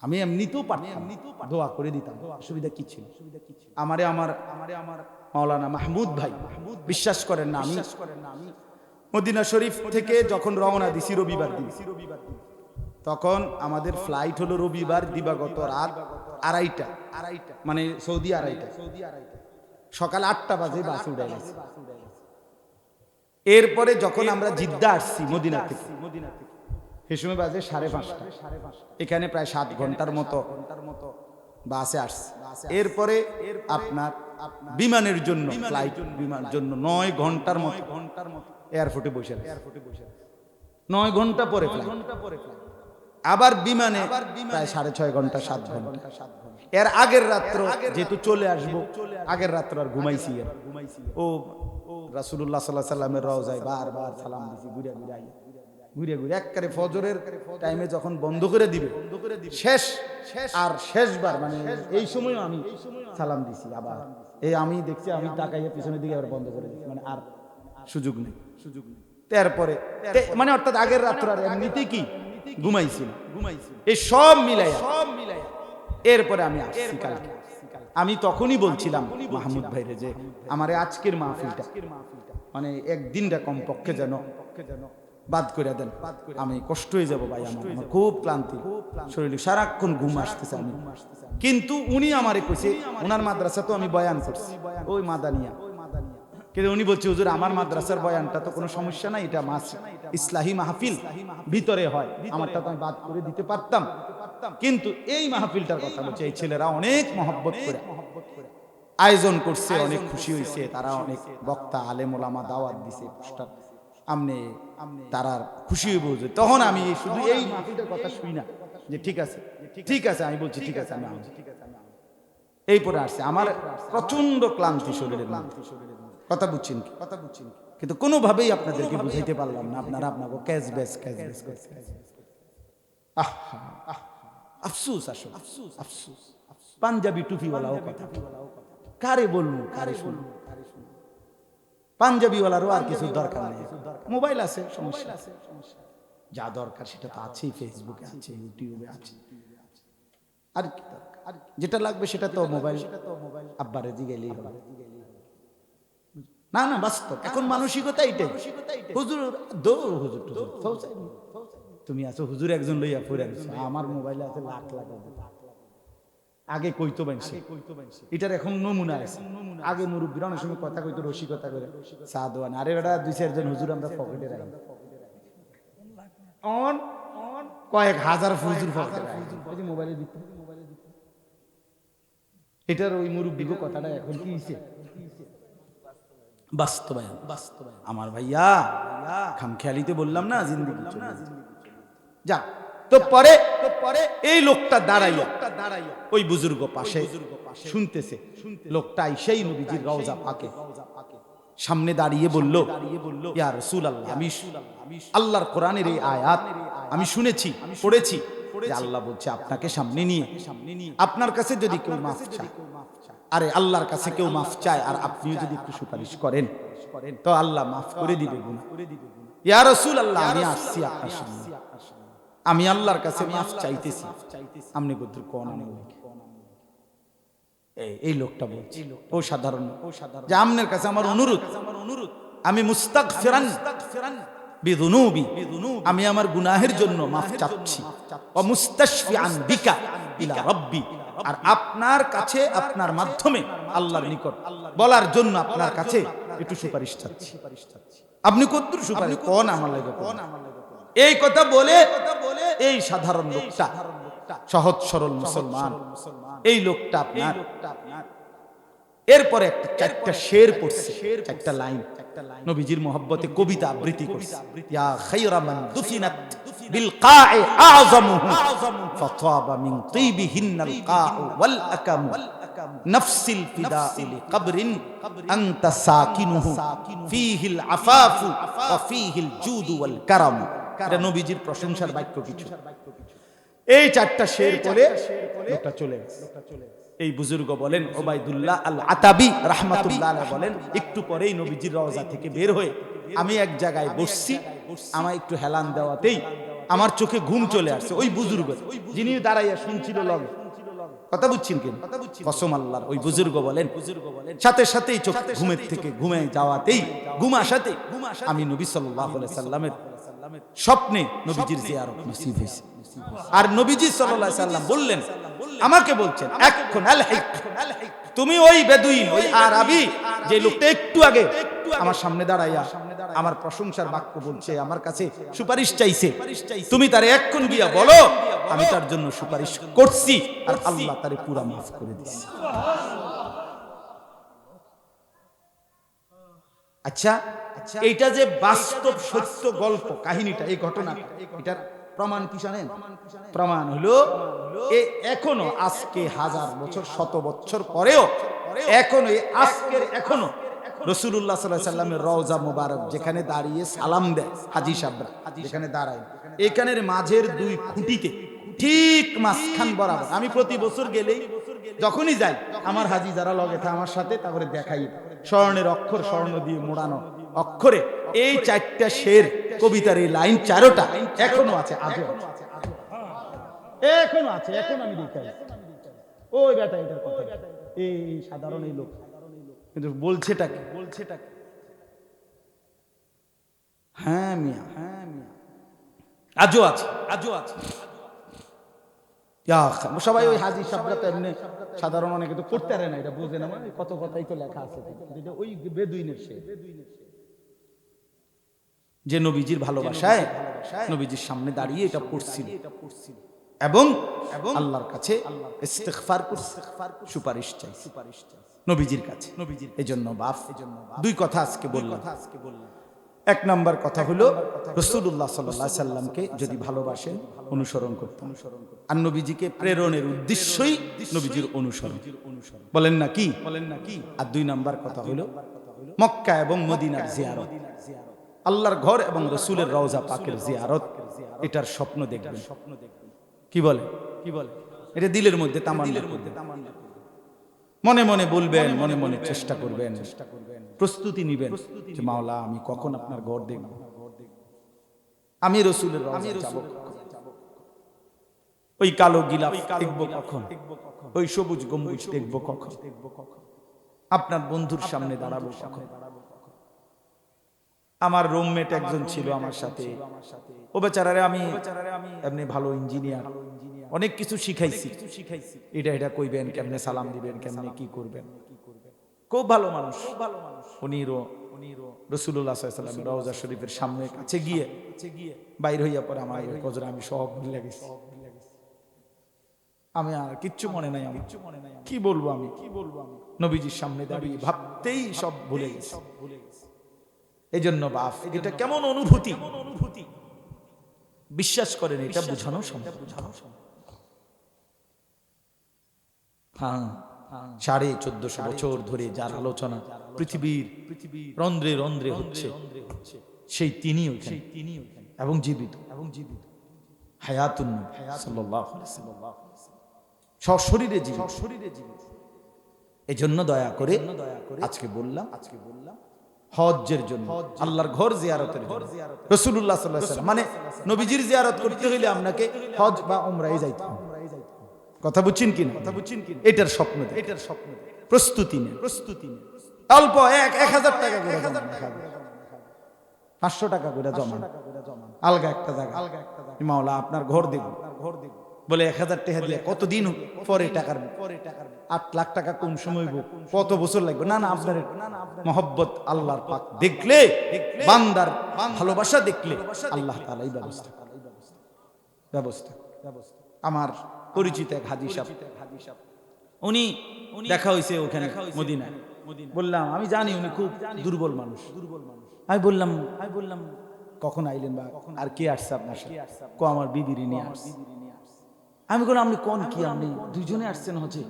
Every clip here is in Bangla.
আমি এমনিতেও পারতাম। দোয়া করে দিতাম। অসুবিধা কি ছিল? আমারে আমার আমারে আমার মাওলানা মাহমুদ ভাই মাহমুদ বিশ্বাস করেন না আমি। মদিনা শরীফ থেকে যখন রওনা দিছি রবিবার দিন। তখন আমাদের ফ্লাইট হলো রবিবার দিবাগত রাত আড়াইটা। আড়াইটা। মানে সৌদি আড়াইটা। সৌদি আড়াইটা। সকাল আটটা বাজে বাস উঠে গেছে। এরপরে যখন আমরা জিদ্দা আসছি মদিনা থেকে। মদিনা থেকে। সে সময় বাজে সাড়ে পাঁচটা। এখানে প্রায় সাত ঘণ্টার মতো বাসে আসছে। এরপরে আপনার বিমানের জন্য ফ্লাইট বিমান জন্য নয় ঘণ্টার মতো ঘণ্টার মতো। এয়ারপোর্টে বসে এয়ারপোর্টে বসে নয় ঘণ্টা পরে ঘণ্টা পরে আবার বিমানে প্রায় সাড়ে ছয় ঘণ্টা সাত ঘণ্টা। এর আগের রাত্র যেহেতু চলে আসব আগের রাত্র আর ঘুমাইছি। ও রাসুল্লাহ সাল্লাহ সাল্লামের রওজায় বারবার সালাম দিছি ঘুরে ঘুরে ঘুরে ঘুরে একবারে ফজরের টাইমে যখন বন্ধ করে দিবে, শেষ, আর শেষবার মানে এই সময় আমি সালাম দিছি আবার। এই আমি দেখছি, আমি তাকাইয়া পিছনের দিকে আবার বন্ধ করে দিচ্ছি মানে আর সুযোগ নেই। সুযোগ নেই তারপরে মানে অর্থাৎ আগের রাত্র আর এমনিতে কি? ঘুমাইছি না ঘুমাইছি এই সব মিলাই সব মিলাই এরপরে আমি আসছি কালকে। আমি তখনই বলছিলাম মাহমুদ ভাইরে যে, আমারে আজকের মাহফিলটা মানে একদিনটা কমপক্ষে যেন বাদ করে দেন। আমি কষ্ট হয়ে যাব ভাই, আমার আমার খুব ক্লান্তি। শরীরে সারাক্ষণ ঘুম আসতেছে আমি। কিন্তু উনি আমারে কইছে ওনার মাদ্রাসা তো আমি বয়ান করছি। ওই মাদানিয়া। কিন্তু উনি বলছে, হুজুর, আমার মাদ্রাসার বয়ানটা তো কোনো সমস্যা নাই, এটা মাস, ইসলাহি মাহফিল ভিতরে হয়। আমারটা তো আমি বাদ করে দিতে পারতাম। কিন্তু এই মাহফিলটার কথা বলছে, এই ছেলেরা অনেক মহব্বত করে। আয়োজন করছে, অনেক খুশি হয়েছে তারা অনেক বক্তা আলেম দাওয়াত দিছে, পোস্টার আমনে তারা খুশি হয়ে বলছে তখন আমি শুধু এই কথা শুই না। যে ঠিক আছে ঠিক আছে আমি বলছি ঠিক আছে আমি। এই পরে আসছে। আমার প্রচণ্ড ক্লান্তি ক্লান্তি কথা বুঝছেন কি? কথা বুঝছেন কিন্তু কোনোভাবেই আপনাদেরকে বুঝাইতে পারলাম না। আপনারা আপনাকে ক্যাশ ব্যাস ক্যাশ ব্যাস আহ আফসুস আসলে। আফসুস আফসুস। পাঞ্জাবি টুপিওয়ালাও কথা। কারে বলব কারে শুনব? পাঞ্জাবিওয়ালারও আর কিছু দরকার নেই। মোবাইল আছে সমস্যা। আছে যা দরকার সেটা তো আছেই ফেসবুকে আছে ইউটিউবে আছে আর কি দরকার? আর যেটা লাগবে সেটা তো মোবাইল আব্বারে জিগেলেই হবে। না না বাস্তব। এখন মানসিকতা এইটাই হুজুর দো হুজুর। তুমি আছো হুজুর একজন লইয়া ফুরে আমার মোবাইলে আছে লাখ লাখ। আগে কইতো বানছে এটার এখন নমুনা আছে। আগে মুরব্বীরা অনেক সময় কথা কইতো রসিকতা করে। চা দোয়ান আরে বেটা দুই চারজন হুজুর আমরা পকেটে রাখি। On on. কয়েক হাজার হুজুর পকেটে মোবাইলে দিতে এটার ওই মুরব্বীগো কথাটা এখন কি হইছে? বাস্তবায়ন। বাস্তবায়ন। আমার ভাইয়া খামখেয়ালিতে বললাম না জিন্দিগি চলে যা তো পরে পরে এই লোকটা দাঁড়াই লোকটা দাঁড়াই ওই বুজুর্গ পাশে শুনতেছে। লোকটা সেই নবীজির রওজা পাকে। সামনে দাঁড়িয়ে বলল ইয়া রাসূল আল্লাহ আমি আল্লাহর কোরআনের এই আয়াত আমি শুনেছি পড়েছি। যে আল্লাহ বলছে আপনাকে সামনে নিয়ে আপনার কাছে যদি কেউ মাফ চায় আরে আল্লাহর কাছে কেউ মাফ চায় আর আপনিও যদি একটু সুপারিশ করেন তো আল্লাহ মাফ করে দিবে ইয়া রাসূল আল্লাহ আমি আসছি আপনার সামনে। আমি আল্লাহর কাছে মাফ চাইতেছি। আপনি কদ্দুর কোন এই লোকটা বলছি ও সাধারণ ও সাধারণ যে আমনের কাছে আমার অনুরোধ আমার অনুরোধ আমি মুস্তাক ফেরান বিদুনুবি আমি আমার গুনাহের জন্য মাফ চাচ্ছি। ও মুস্তাশফিআন বিকা ইলা রাব্বি। আর আপনার কাছে আপনার মাধ্যমে আল্লাহর নিকট বলার জন্য আপনার কাছে একটু সুপারিশ চাচ্ছি। আপনি কদ্দুর সুপারিশ? কোন আমার লাগে কোন আমার লাগে এই কথা বলে এই সাধারণ লোকটা। সহজ সরল মুসলমান। এই লোকটা আপনার। এরপরে একটা চারটা শের পড়ছে একটা লাইন। নবীজির মোহব্বতে কবিতা আবৃত্তি করছে। ইয়া খায়রা মান দুফিনাত বিল কা'i আযমুহু ফাতাবা মিন তিবিহিন্নাল কা'u ওয়াল আকামু নাফসিল ফিদাউ লিকবরিন আনতা সাকিনুহু। ফীহিল আফাফু ওয়া ফীহিল জুদু ওয়াল কারাম এটা নবীজির প্রশংসার বাক্য কিছু। এই চারটা শের পরে লোকটা চলে গেছে। এই বুজুর্গ বলেন ওবায়দুল্লাহ আল আতাবি রাহমাতুল্লাহ বলেন একটু পরেই নবীজির রওজা থেকে বের হয়ে আমি এক জায়গায় বসছি আমায় একটু হেলান দেওয়াতেই আমার চোখে ঘুম চলে আসছে ওই বুজুর্গ। যিনি দাঁড়াইয়া শুনছিল লগে কথা বুঝছেন কেন? কসম আল্লাহর ওই বুজুর্গ বলেন। বুজুর্গ বলেন। সাথে সাথেই চোখ ঘুমের থেকে ঘুমে যাওয়াতেই ঘুম আসাতে আমি নবী সাল্লাল্লাহু আলাইহি সাল্লামের স্বপ্নে নবীজির জিয়ারত নসিব হয়েছে। আর নবীজি সাল্লাল্লাহু আলাইহি সাল্লাম বললেন আমাকে বলছেন এখন তুমি ওই বেদুইন ওই আরবি যে লোকটা একটু আগে আমার সামনে দাঁড়াইয়া আমার প্রশংসার বাক্য বলছে আমার কাছে সুপারিশ চাইছে। তুমি তারে এক্ষণ গিয়া বলো আমি তার জন্য সুপারিশ করছি আর আল্লাহ তারে পুরা মাফ করে দিচ্ছে আচ্ছা এইটা যে বাস্তব সত্য গল্প, কাহিনীটা, এই ঘটনাটা, এটার প্রমাণ কি জানেন? প্রমাণ হলো এখনও আজকে হাজার বছর, শত বছর পরেও এখনও আজকের এখনও এখানের মাঝের দুই আমি প্রতি বছর গেলেই যখনই যাই, আমার হাজি যারা লগে থাকে, আমার সাথে, তারপরে দেখাই। স্বর্ণের অক্ষর স্বর্ণ দিয়ে মোড়ানো। অক্ষরে, এই চারটা শের কবিতার এই লাইন চারোটা এখনও আছে, আজও। এখনও আছে, এখন আমি দেখাই ওই বেটা, এটার কথা। এই সাধারণ এই লোক। কিন্তু বলছেটা কি? বলছেটা কি? হ্যাঁ মিয়া। হ্যাঁ মিয়া আজও আছে আজও আছে। সবাই ওই হাজি সাবরা তো এমনি সাধারণ অনেকে তো করতে পারে না, এটা বুঝে না। মানে কত কথাই তো লেখা আছে। ওই বেদুইনের সে যে নবীজির ভালোবাসায় নবীজির সামনে দাঁড়িয়ে এটা পড়ছিল। এবং আল্লাহর কাছে ইস্তেগফার সুপারিশ চাই। সুপারিশ চাই। নবীজির কাছে। নবীজির এজন্য বাপ এজন্য দুই কথা আজকে বললাম। আজকে বললাম। এক নাম্বার কথা হলো রসুল্লাহ সাল্লাহ সাল্লামকে যদি ভালোবাসেন অনুসরণ করতে অনুসরণ আর নবীজিকে প্রেরণের উদ্দেশ্যই নবীজির অনুসরণ। বলেন না কি? বলেন না কি? আর দুই নম্বর কথা হলো মক্কা এবং মদিনার জিয়ারত। আল্লাহর ঘর এবং রসুলের রওজা পাকের জিয়ারত। এটার স্বপ্ন দেখবেন। স্বপ্ন দেখবেন। কি বলে? কি বলে? এটা দিলের মধ্যে তামান্নার মধ্যে তামান্না মনে মনে বলবেন মনে মনে চেষ্টা করবেন। চেষ্টা করবেন। প্রস্তুতি নিবেন যে মাওলা আমি কখন আপনার ঘর দেখব? আমি রসুলের আমি ওই কালো গিলাফ দেখব কখন? ওই সবুজ গম্বুজ দেখব কখন? দেখব কখন? আপনার বন্ধুর সামনে দাঁড়াবো কখন? আমার রুমমেট একজন ছিল আমার সাথে। ও বেচারারে আমি এমনি ভালো ইঞ্জিনিয়ার অনেক কিছু শিখাইছি। এটা এটা কইবেন, কেমনে সালাম দিবেন, কেমনে কি করবেন। খুব ভালো মানুষ। ভালো মানুষ উনিরও শরীফের সামনে কাছে গিয়ে বাইর হইয়া পরে আমার কিচ্ছু মনে নাই কিচ্ছু মনে নাই কি বলব আমি। কি বলব আমি? নবীজির সামনে ভাবতেই সব ভুলে গেছি সব ভুলে গেছি। এই জন্য বাপ এটা কেমন অনুভূতি? অনুভূতি বিশ্বাস করেন এটা বোঝানো সম্ভব। বোঝানো সম্ভব। হ্যাঁ সাড়ে চোদ্দশো বছর ধরে যার আলোচনা পৃথিবীর পৃথিবীর রন্ধ্রে রন্ধ্রে হচ্ছে সেই তিনি সেই তিনি এবং জীবিত। এবং জীবিত। হায়াতুন সশরীরে জীবিত। সশরীরে জীবিত। এই জন্য দয়া করে আজকে বললাম আজকে বললাম হজ্জের জন্য আল্লাহর ঘর জিয়ারতের জন্য। রসুল্লাহ সাল্লাহ মানে নবীজির জিয়ারত করতে হইলে আপনাকে হজ বা উমরাই যাইতে কথা বুঝছেন কিনা কথা বুঝছেন কিনা এটার স্বপ্ন এটার স্বপ্ন প্রস্তুতি নেই প্রস্তুতি অল্প এক এক হাজার টাকা করে জমা পাঁচশো টাকা করে জমা আলগা একটা জায়গা। আলগা একটা জায়গা। মাওলা আপনার ঘর দেব ঘর দেব বলে এক হাজার টাকা দিয়ে কতদিন পরে টাকার আট লাখ টাকা কোন সময়? কত বছর লাগবে? না না, আপনার মহব্বত আল্লাহর পাক দেখলে, বান্দার ভালোবাসা দেখলে আল্লাহ তালাই ব্যবস্থা ব্যবস্থা। আমার পরিচিত এক হাজি সাহেব, উনি দেখা হয়েছে ওখানে মদিনায়। বললাম, আমি জানি উনি খুব দুর্বল মানুষ। দুর্বল মানুষ আমি বললাম আমি বললাম কখন আইলেন বা আর কে আসছে আপনার সাথে? কো, আমার বিবিরি নিয়ে আসছে। আমি বললাম আপনি কোন কি আপনি দুইজনে আসছেন হচ্ছে?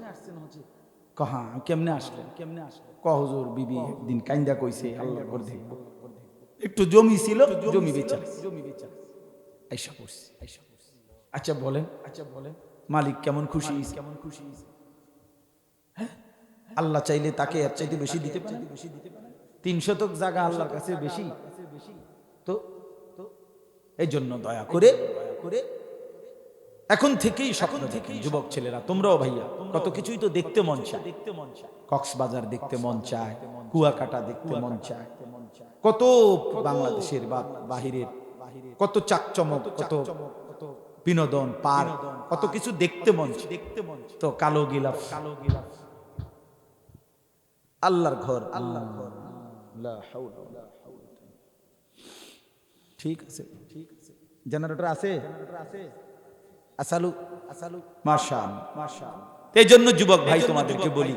কহা কেমনে আসলেন কেমনে আসলেন ক হুজুর বিবি একদিন কাইন্দা কইছে আল্লাহ করে দেখব। একটু জমি ছিল জমি বেচা। জমি বেচা। আইসা পড়ছি আইসা পড়ছি। আচ্ছা বলেন। আচ্ছা বলেন। মালিক কেমন খুশি? কেমন খুশি? আল্লাহ চাইলে তাকে এর চাইতে বেশি দিতে পারে বেশি দিতে পারে তিন শতক জায়গা আল্লাহর কাছে বেশি। তো তো এই জন্য দয়া করে দয়া করে এখন থেকেই স্বপ্ন থেকে যুবক ছেলেরা, তোমরাও ভাইয়া, কত কিছুই তো দেখতে মন চায়। দেখতে মন চায় কক্সবাজার দেখতে মন চায়, কুয়াকাটা দেখতে মন চায়, কত বাংলাদেশের বা বাহিরের, কত চাকচমক, কত বিনোদন পার কত কিছু দেখতে মন চায়। দেখতে মন তো কালো গিলাফ। কালো গিলাফ আল্লাহর ঘর। আল্লাহর ঘর ওয়ালা কুওয়াতা ঠিক আছে ঠিক আছে? জেনারেটর আছে? আসালু আসালু এই জন্য যুবক ভাই তোমাদেরকে বলি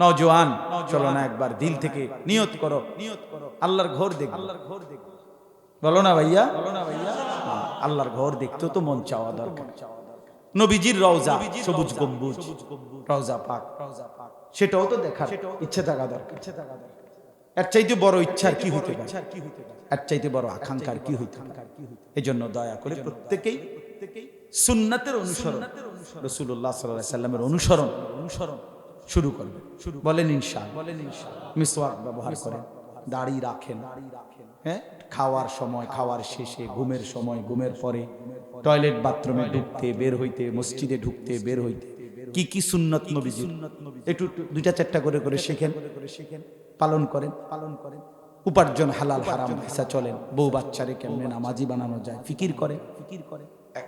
নওজোয়ান চলো না একবার দিল থেকে নিয়ত করো। নিয়ত করো। আল্লাহর ঘর দেখো আল্লাহর ঘর দেখো বলো না ভাইয়া। বলো না ভাইয়া। আল্লাহর ঘর দেখতেও তো মন চাওয়া দরকার। নবীজির রওজা সবুজ গম্বুজ রওজা পাক। রওজা পাক। সেটাও তো দেখার ইচ্ছে থাকা দরকার। ইচ্ছে থাকা দরকার। এর চাইতে বড় ইচ্ছার কি হইতে পারে? এর চাইতে বড় আকাঙ্ক্ষার কি হইতে পারে? এই জন্য দয়া করে প্রত্যেকেই সুন্নাতের অনুসরণ। রসুল্লাহ সাল্লাহ সাল্লামের অনুসরণ। অনুসরণ। শুরু করবে। শুরু বলেন ইনশা বলেন ইনশা মিসওয়াক ব্যবহার করেন। দাড়ি রাখেন। হ্যাঁ? খাওয়ার সময় খাওয়ার শেষে ঘুমের সময় ঘুমের পরে টয়লেট বাথরুমে ঢুকতে বের হইতে মসজিদে ঢুকতে বের হইতে। কি কি সুন্নত নবীজি? একটু একটু দুইটা চারটা করে করে শেখেন। পালন করেন। পালন করেন। উপার্জন হালাল হারাম হিসা চলেন। বউ বাচ্চারে কেমনে নামাজি বানানো যায়? ফিকির করে। ফিকির করে।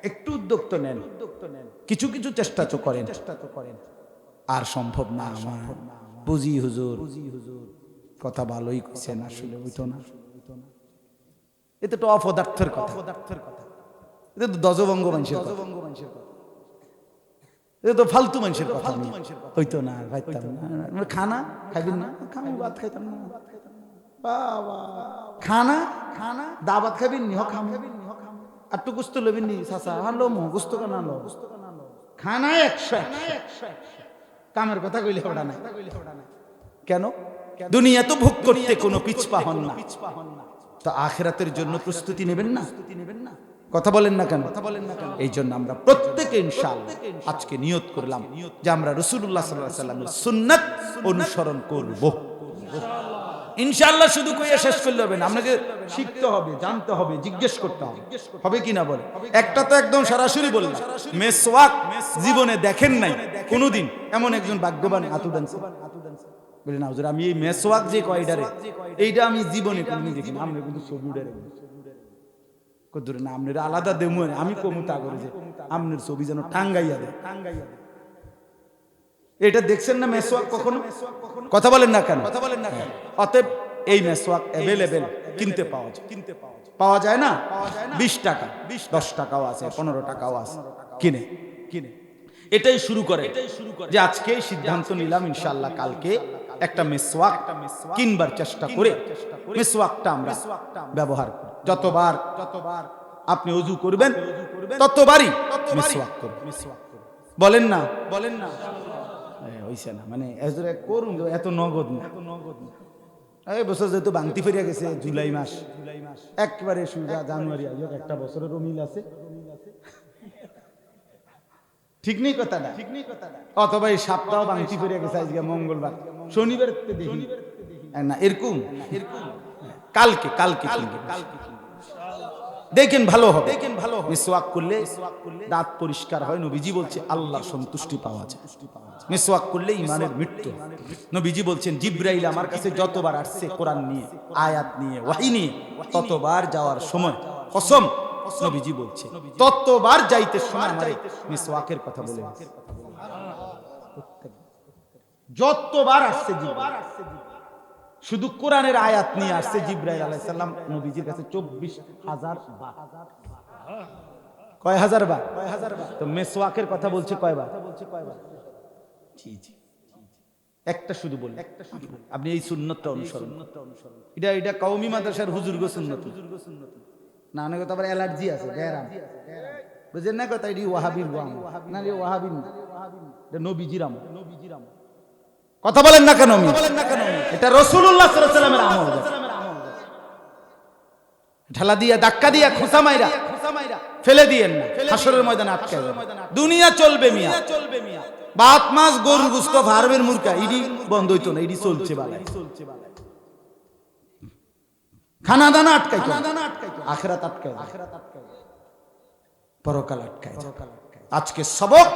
একটু উদ্যোগ তো নেন। উদ্যোগ তো নেন কিছু কিছু চেষ্টা তো করেন। চেষ্টা তো করেন আর সম্ভব না আমার। বুঝি হুজুর। বুঝি হুজুর কথা ভালোই কইছেন, আসলে হইতো না। এটা তো অপদার্থের কথা। অপদার্থের কথা এটা তো দজবঙ্গ মানুষের দজবঙ্গ মানুষের কথা। এটা তো ফালতু মানুষের কথা আমি হইতো না, খাইতাম না। খানা? খাইবেন না? খানা ভাত খাইতাম না। বাবা। খানা? খানা দা ভাত খাইবেন নি? খাম। আর তো গুস্ত লবেন নি, সাসা হালো মো গুস্ত কানা লো খানা একশো কামের কথা কইলে ওটা নাই কেন? দুনিয়া তো ভোগ করতে কোনো পিছপা হন না। তো আখেরাতের জন্য প্রস্তুতি নেবেন না? নেবেন না কথা বলেন না কেন? কথা বলেন না কেন এই জন্য আমরা প্রত্যেকে ইনশাল আজকে নিয়ত করলাম যে আমরা রসুল্লাহ সাল্লাহ সাল্লামের সুন্নাত অনুসরণ করব। ইনশাআল্লাহ শুধু কইয়া শেষ করলে হবে না। আপনাকে শিখতে হবে জানতে হবে জিজ্ঞেস করতে হবে। হবে কি না বলে? একটা তো একদম সরাসরি বললাম। মেসওয়াক জীবনে দেখেন নাই কোনোদিন। এমন একজন ভাগ্যবান হাতু ডান্সার। বলে না হুজুর আমি এই মেসওয়াক যে কয়ডারে এইটা আমি জীবনে কোনোদিন দেখিনি। আমরা কিন্তু রেখে কদ্দুরে না আপনার আলাদা দেমু আমি কমু তা করে যে আপনার ছবি যেন টাঙ্গাইয়া দেয় টাঙ্গাইয়া দেয়। এটা দেখছেন না মেসওয়াক কখনো? কথা বলেন না কেন? কথা বলেন না কেন? অতএব এই মেসওয়াক অ্যাভেলেবেল কিনতে পাওয়া যায়। কিনতে পাওয়া যায়। পাওয়া যায় না? বিশ টাকা বিশ দশ টাকাও আছে পনেরো টাকাও আছে। কিনে। কিনে। এটাই শুরু করে। এটাই যে আজকে সিদ্ধান্ত নিলাম ইনশাল্লাহ কালকে একটা মেসওয়াক কিনবার চেষ্টা করে মেসওয়াকটা আমরা ব্যবহার করি। যতবার যতবার আপনি অজু করবেন ততবারই মেসওয়াক করবেন। বলেন না? বলেন না। হইছে না। মানে এজরে করুন এত নগদ না। নগদ না এই বছর যেহেতু বাংতি গেছে, জুলাই মাস। জুলাই মাস একবারে সুজা জানুয়ারি একটা মিল আছে। ঠিক নেই ঠিক নেই অথবা এই সপ্তাহ বাংতি ফিরিয়া গেছে, আজকে মঙ্গলবার শনিবার না, এরকম? এরকম কালকে কালকে কালকে কালকে। দেখেন ভালো হবে। দেখেন ভালো মিসওয়াক করলে দাঁত পরিষ্কার হয় নবীজি বলছে আল্লাহর সন্তুষ্টি পাওয়া যায়। মিসওয়াক করলে ইমানের মৃত্যু নবীজি বলছেন জিব্রাইল আমার কাছে যতবার আসছে কোরআন নিয়ে আয়াত নিয়ে ওয়াহি নিয়ে ততবার যাওয়ার সময়। কসম নবীজি বলছে ততবার যাইতে সময় আমার মিসওয়াকের কথা বলে যতবার আসছে জিব্রাইল। শুধু কোরআনের আয়াত নিয়ে আসছে জিব্রাইল আলাইসাল্লাম নবীজির কাছে চব্বিশ হাজার বার। কয় হাজার বার? কয় হাজার বার তো মেসওয়াকের কথা বলছে কয়বার বলছে কয়বার জি জি একটা শুধু বলি একটা শুধু আপনি এই সুন্নতটা অনুসরণ এটা এটা কওমি মাদ্রাসার হুজুর গো সুন্নত না। অনেক তো আবার অ্যালার্জি আছে গ্যারাম বুঝেন না কথা এটি ওয়াহাবির ওয়াম না রে ওয়াহাবিন নবীজিরাম কথা বলেন না কেন এটা রসুল্লাহ সাল্লামের আমল ঢালা দিয়া ধাক্কা দিয়া খোসা মাইরা। ফেলে দিয়েন না। হাসরের ময়দানে আটকে দুনিয়া চলবে মিয়া। চলবে মিয়া। বাত মাস গরুর গুস্ত ফার্মের মুরকা ইডি বন্ধ হইতো না ইডি চলছে বালাই চলছে বালাই খানা দানা আটকাই খানা দানা আটকাই আখেরাত আটকাই আখেরাত আটকাই পরকাল আটকায় যাবে। আজকে সবক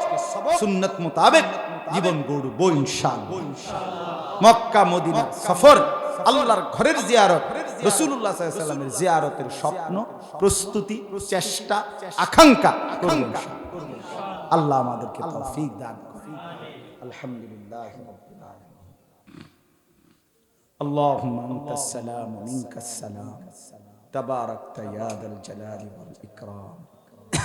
সুন্নত মোতাবেক জীবন গড়ব ইনশাআল্লাহ মক্কা মদিনা সফর আল্লাহর ঘরের জিয়ারত রসুল্লাহ সাল্লামের জিয়ারতের স্বপ্ন প্রস্তুতি চেষ্টা আকাঙ্ক্ষা করব ইনশাআল্লাহ। আল্লাহ আমাদেরকে তৌফিক দান করুন আলহামদুলিল্লাহ রাব্বিল আলামিন اللهم انت السلام ومنك السلام تباركت يا ذا الجلال والاكرام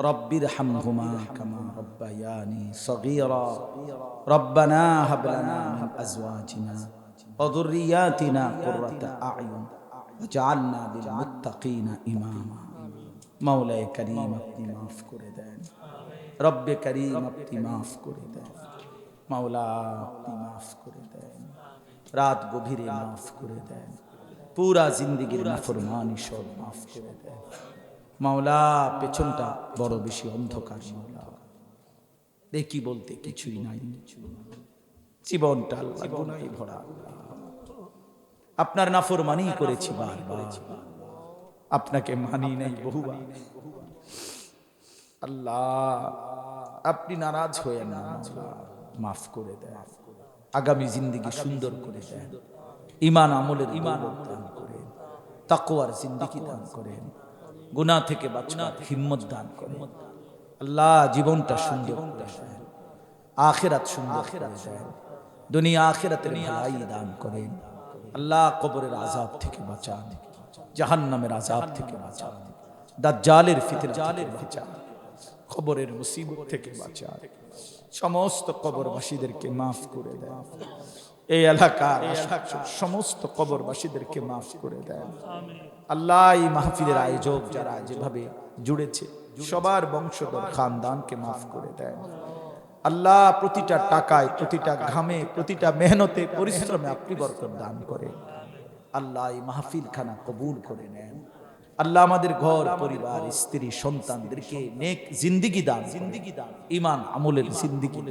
رب ارحمهما كما ربياني صغيرا ربنا هب لنا من أزواجنا وذرياتنا قرة أعين وجعلنا للمتقين إماما مولاي كريم আপনি মাফ করে দেন রব্বে করিম আপনি মাফ করে দেন মাওলা আপনি মাফ করে দেন রাত গভীরে মাফ করে দেন পুরা জিন্দিগির নাফরমানি সব মাফ করে দেন মাওলা পেছনটা বড় বেশি অন্ধকার মাওলা। দেখি বলতে কিছুই নাই। জীবনটা আল্লাহ ভরা। আপনার নাফরমানি করেছি বারবার। আপনাকে মানি নাই বহুবার। আল্লাহ আপনি নারাজ হয়ে না মাফ করে দেন। আগামী জিন্দিগি সুন্দর করে দেন। ইমান আমলের ইমান দান করেন। তাকওয়ার জিন্দিগি দান করেন। গুনাহ থেকে বাঁচবার হিম্মত দান করেন আল্লাহ জীবনটা সুন্দর করে আখেরাত সুন্দর করে দেন। দুনিয়া আখেরাতের ভালাই দান করেন। আল্লাহ কবরের আজাব থেকে বাঁচান জাহান্নামের আজাব থেকে বাঁচান দাজ্জালের ফিতরা থেকে বাঁচান কবরের মুসিবত থেকে বাঁচান। সমস্ত কবরবাসীদেরকে মাফ করে দেন। এই এলাকার সমস্ত কবরবাসীদেরকে মাফ করে দেন। আল্লাহ এই মাহফিলের আয়োজক যারা যেভাবে জুড়েছে, সবার বংশধর খানদানকে মাফ করে দেন। আল্লাহ প্রতিটা টাকায়, প্রতিটা ঘামে, প্রতিটা মেহনতে, পরিশ্রমে আপনি বরকত দান করে আল্লাহ এই মাহফিল খানা কবুল করে নেন। আল্লাহ আমাদের ঘর, পরিবার, স্ত্রী, সন্তানদেরকে নেক জিন্দিগি দান জিন্দিগি দান ইমান আমলের জিন্দিগি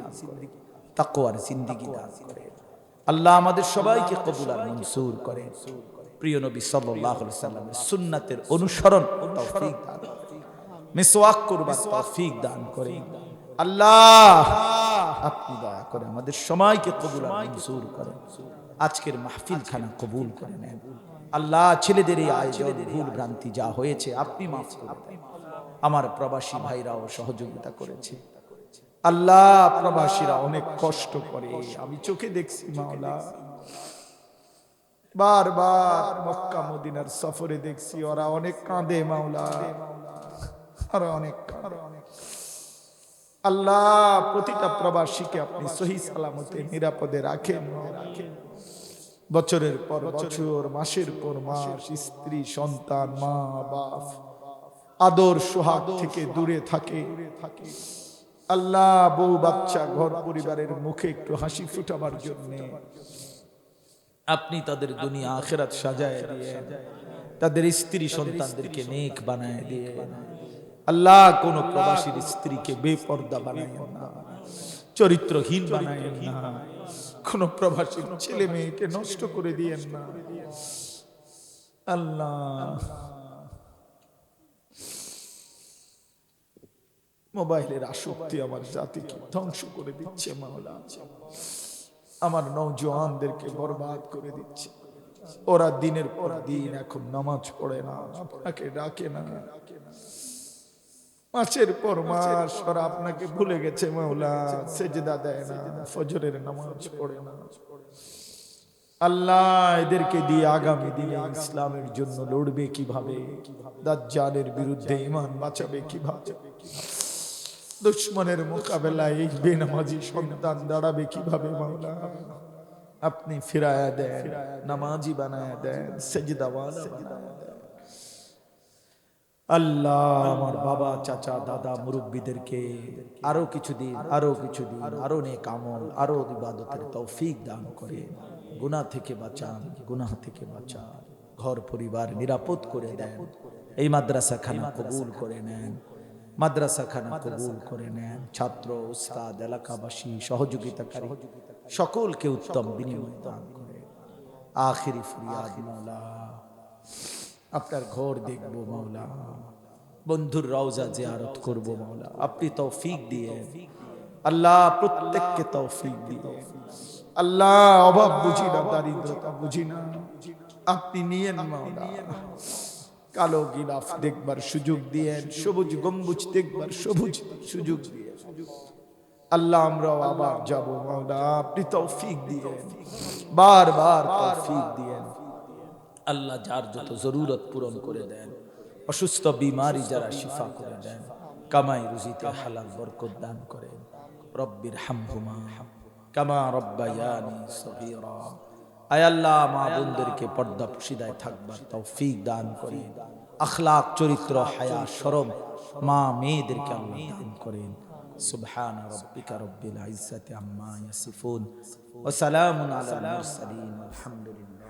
করে জিন্দিগি দান করে আল্লাহ আমাদের সবাইকে কবুল আর মনসুর করে প্রিয় নবী আলাইহি সাল্লামের সুন্নাতের অনুসরণ দান। মিসওয়াক করবার তৌফিক দান করে আল্লাহ, আপনি দয়া করে আমাদের সময়কে কবুল মনসুর করেন। আজকের মাহফিল খানা কবুল করে নেন। আল্লাহ, ছেলেদের এই আয়োজন ভুল ভ্রান্তি যা হয়েছে, আপনি মাফ আমার প্রবাসী ভাইরাও সহযোগিতা করেছে। আল্লাহ, প্রবাসীরা অনেক কষ্ট করে, আমি চোখে দেখছি মাওলা। বারবার মক্কা মদিনার সফরে দেখছি, ওরা অনেক কাঁদে মাওলা। ওরা অনেক কাঁদে। আল্লাহ, প্রতিটা প্রবাসীকে আপনি সহি সালামতে নিরাপদে রাখেন। বছরের পর বছর, মাসের পর মাস, স্ত্রী, সন্তান, মা, বাপ, আদর, সোহাগ থেকে দূরে থাকে। আল্লাহ, বউ, বাচ্চা, ঘর, পরিবারের মুখে একটু হাসি ফুটাবার জন্য আপনি তাদের দুনিয়া আখেরাত সাজায় দিয়ে তাদের স্ত্রী সন্তানদেরকে নেক বানায় দিয়ে আল্লাহ কোন প্রবাসীর স্ত্রীকে বেপর্দা বানায় না। চরিত্রহীন বানায় না। কোন প্রবাসীর ছেলে মেয়েকে নষ্ট করে দিয়েন না। আল্লাহ। মোবাইলের আসক্তি আমার জাতিকে ধ্বংস করে দিচ্ছে মাওলা আমার নৌজওয়ানদেরকে বরবাদ করে দিচ্ছে। ওরা দিনের পর দিন এখন নামাজ পড়ে না, আপনাকে ডাকে না। মাসের পর মাস ওরা আপনাকে ভুলে গেছে মাওলা, সেজদা দেয় না, ফজরের নামাজ পড়ে না। আল্লাহ এদেরকে দিয়ে আগামী দিনে ইসলামের জন্য লড়বে কীভাবে? দাজ্জালের বিরুদ্ধে ইমান বাঁচাবে কীভাবে? দুশ্মনের মোকাবেলায় এই বেনামাজি সন্তান দাঁড়াবে কীভাবে, মাওলা? আপনি ফিরায়া দেন, নামাজি বানায়া দেন, সেজদাওয়ালা আল্লাহ আমার বাবা, চাচা, দাদা, মুরব্বীদেরকে আরও কিছু দিন আরও কিছু দিন আরও নেক আমল, আরও ইবাদতের তৌফিক দান করে। গুনাহ থেকে বাঁচান গুনাহ থেকে বাঁচান। ঘর, পরিবার নিরাপদ করে দেন। এই মাদ্রাসা খানা কবুল করে নেন। মাদ্রাসা খানা কবুল করে নেন। ছাত্র উস্তাদ এলাকাবাসী সহযোগিতাকারী। সকলকে উত্তম বিনিময় দান করে। আখিরি ফরিয়াদ মাওলা। আপনার ঘর দেখব মাওলা। বন্ধুর রওজা জিয়ারত করব মাওলা। আপনি তৌফিক দিয়ে। আল্লাহ প্রত্যেককে তৌফিক দিয়ে। আল্লাহ অভাব বুঝি না দারিদ্রতা বুঝি না। আপনি নিয়েন মাওলা। কালো গিলাফ দেখবার সুযোগ দিয়ে সবুজ গম্বুজ দেখবার সবুজ সুযোগ দিয়ে আল্লাহ আমরাও আবার যাব মাওলা আপনি তৌফিক দিয়ে বারবার তৌফিক দিয়েন। আল্লাহ যার যত জরুরত পূরণ করে দেন, অসুস্থ, বিমারি যারা শিফা করে দেন, কামাই রুজিতে হালাল বরকত দান করেন রব্বির হামহুমা কামা রব্বায়ানি সগীরা। আয়াল্লাহ মা বোনদেরকে পর্দা পুশিদায় থাকবার তৌফিক দান করেন আখলাক চরিত্র হায়া সরম মা মেয়েদেরকে আল্লাহ দান করেন। সুবহান রব্বিকা রব্বিল ইজ্জাতি আম্মা ইয়াসিফুন। ওয়া সালামুন আলাল মুরসালিন। আলহামদুলিল্লাহ।